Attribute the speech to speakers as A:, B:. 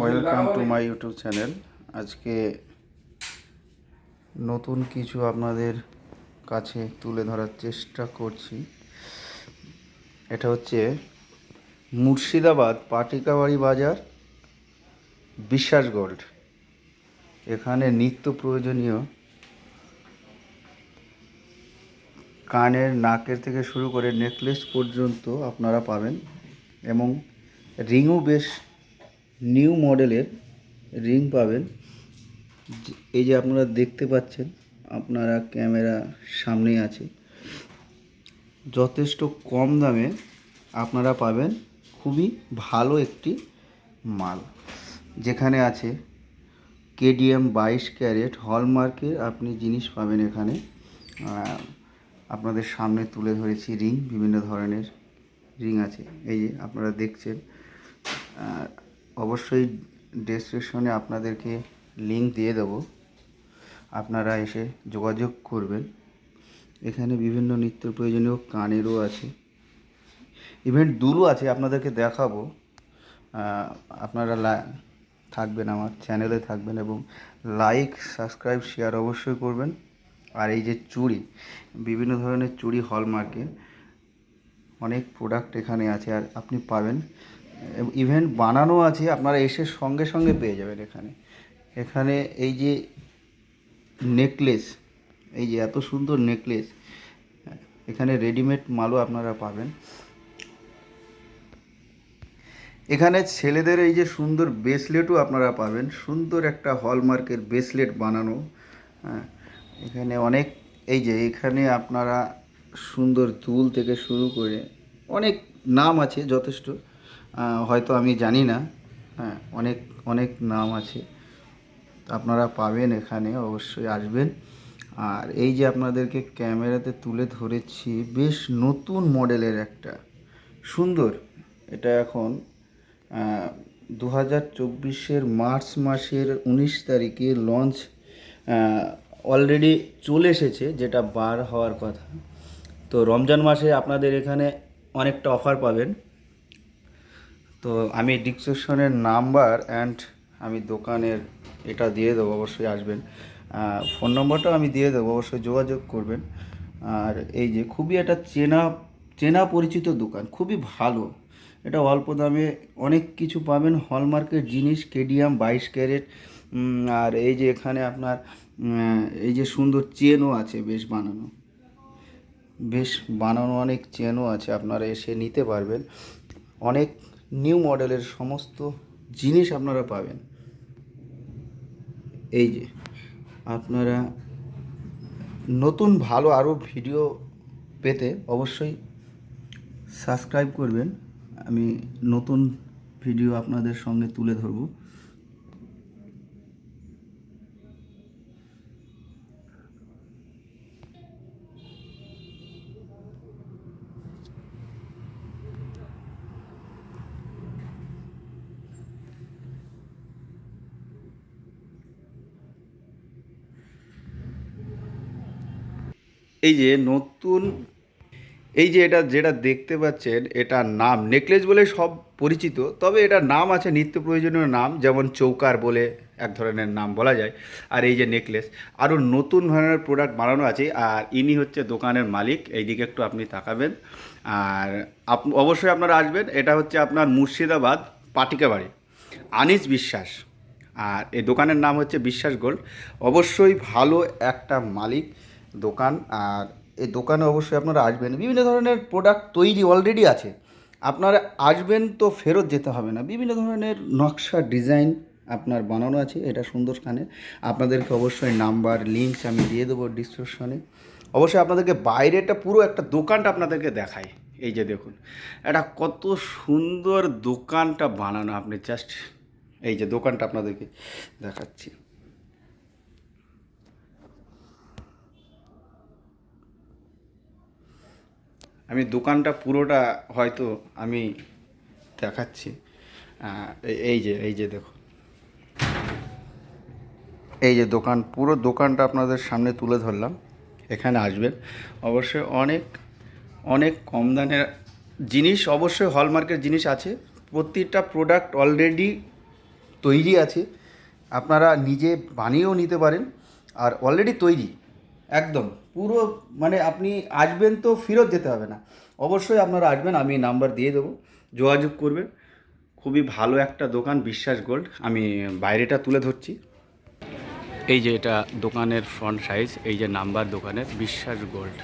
A: Welcome to my YouTube channel আজকে নতুন কিছু আপনাদের কাছে তুলে ধরার চেষ্টা করছি। এটা হচ্ছে মুর্শিদাবাদ পাটিকাবাড়ি বাজার বিশ্বাস গোল্ড। এখানে নিত্য প্রয়োজনীয় কানের নাকের থেকে শুরু করে নেকলেস পর্যন্ত আপনারা পাবেন এবং রিংও বেশ নিউ মডেলের রিং পাবেন। এই যে আপনারা দেখতে পাচ্ছেন, আপনারা ক্যামেরা সামনেই আছে। যথেষ্ট কম দামে আপনারা পাবেন খুবই ভালো একটি মাল। যেখানে আছে কেডিএম বাইশ ক্যারেট হলমার্কের আপনি জিনিস পাবেন এখানে। আপনাদের সামনে তুলে ধরেছি রিং বিভিন্ন ধরনের রিং আছে। এই যে আপনারা দেখছেন অবশ্যই ডেসক্রিপশনে আপনাদেরকে লিংক দিয়ে দেবো। আপনারা এসে যোগাযোগ করবেন। এখানে বিভিন্ন নিত্য প্রয়োজনীয় কানেরও আছে। ইভেন্ট দুলও আছে, আপনাদেরকে দেখাবো। আপনারা থাকবেন আমার চ্যানেলে থাকবেন এবং লাইক সাবস্ক্রাইব শেয়ার অবশ্যই করবেন। আর এই যে চুড়ি, বিভিন্ন ধরনের চুড়ি হলমার্কে অনেক প্রোডাক্ট এখানে আছে, আর আপনি পাবেন। ইভেন্ট বানানো আছে, আপনারা এসে সঙ্গে সঙ্গে পেয়ে যাবেন এখানে। এখানে এই যে নেকলেস এই যে এত সুন্দর নেকলেস এখানে রেডিমেড মালও আপনারা পাবেন। এখানে ছেলেদের এই যে সুন্দর ব্রেসলেটও আপনারা পাবেন। সুন্দর একটা হলমার্কের ব্রেসলেট বানানো। হ্যাঁ এখানে অনেক, এই যে এখানে আপনারা সুন্দর দুল থেকে শুরু করে অনেক নাম আছে যথেষ্ট। হয়তো আমি জানি না। হ্যাঁ অনেক অনেক নাম আছে। আপনারা পাবেন এখানে, অবশ্যই আসবেন। আর এই যে আপনাদেরকে ক্যামেরাতে তুলে ধরেছি, বেশ নতুন মডেলের একটা। সুন্দর। এটা এখন দু হাজার চব্বিশের মার্চ মাসের উনিশ তারিখে লঞ্চ অলরেডি চলে এসেছে, যেটা বার হওয়ার কথা। তো রমজান মাসে আপনাদের এখানে অনেকটা অফার পাবেন। তো আমি ডিসক্রিপশনের নাম্বার অ্যান্ড আমি দোকানের এটা দিয়ে দেবো, অবশ্যই আসবেন। ফোন নম্বরটাও আমি দিয়ে দেবো, অবশ্যই যোগাযোগ করবেন। আর এই যে খুবই একটা চেনা চেনা পরিচিত দোকান, খুবই ভালো। এটা অল্প দামে অনেক কিছু পাবেন, হলমার্কের জিনিস, কেডিয়াম, বাইশ ক্যারেট। আর এই যে এখানে আপনার এই যে সুন্দর চেনও আছে বেশ বানানো। বেশ বানানো অনেক চেনও আছে, আপনারা এসে নিতে পারবেন। অনেক নিউ মডেলের সমস্ত জিনিস আপনারা পাবেন। এই যে, আপনারা নতুন ভালো আরও ভিডিও পেতে অবশ্যই সাবস্ক্রাইব করবেন। আমি নতুন ভিডিও আপনাদের সঙ্গে তুলে ধরবো। এই যে নতুন, এই যে এটা যেটা দেখতে পাচ্ছেন এটা নাম নেকলেস বলে সব পরিচিত, তবে এটার নাম আছে নিত্য প্রয়োজনীয় নাম, যেমন চৌকার বলে এক ধরনের নাম বলা যায়, আর এই যে নেকলেস। আরও নতুন ধরনের প্রোডাক্ট বানানো আছে, আর ইনি হচ্ছে দোকানের মালিক, এইদিকে একটু আপনি তাকাবেন। আর আপ- অবশ্যই আপনারা আসবেন, এটা হচ্ছে আপনার মুর্শিদাবাদ পাটিকাবাড়ি, আনিস বিশ্বাস। আর এই দোকানের নাম হচ্ছে বিশ্বাস গোল্ড। অবশ্যই ভালো একটা মালিক দোকান, আর এই দোকানে অবশ্যই আপনারা আসবেন। বিভিন্ন ধরনের প্রোডাক্ট তৈরি অলরেডি আছে। আপনারা আসবেন তো ফেরত যেতে হবে না। বিভিন্ন ধরনের নকশা ডিজাইন আপনার বানানো আছে, এটা সুন্দর কানে আপনাদেরকে অবশ্যই নাম্বার লিঙ্কস আমি দিয়ে দেবো ডিসক্রিপশনে অবশ্যই আপনাদেরকে বাইরেটা পুরো একটা দোকানটা আপনাদেরকে দেখাই। এই যে দেখুন, এটা কত সুন্দর দোকানটা বানানো। আপনি জাস্ট এই যে দোকানটা আপনাদেরকে দেখাচ্ছি। আমি দোকানটা পুরোটা হয়তো আমি দেখাচ্ছি। এই- যে, এই যে দেখুন এই যে দোকান, পুরো দোকানটা আপনাদের সামনে তুলে ধরলাম। এখানে আসবেন। অবশ্যই অনেক অনেক কম দামের জিনিস, অবশ্যই হলমার্কের জিনিস আছে। প্রতিটা প্রোডাক্ট অলরেডি তৈরি আছে। আপনারা নিজে বানিয়েও নিতে পারেন। আর অলরেডি তৈরি। একদম। পুরো মানে আপনি আসবেন তো ফেরত যেতে হবে না। অবশ্যই আপনারা আসবেন, আমি নাম্বার দিয়ে দেবো। যোগাযোগ করবেন। খুবই ভালো একটা দোকান, বিশ্বাস গোল্ড। আমি বাইরেটা তুলে ধরছি। এই যে এটা দোকানের ফ্রন্ট সাইজ, এই যে নাম্বার দোকানের, বিশ্বাস গোল্ড।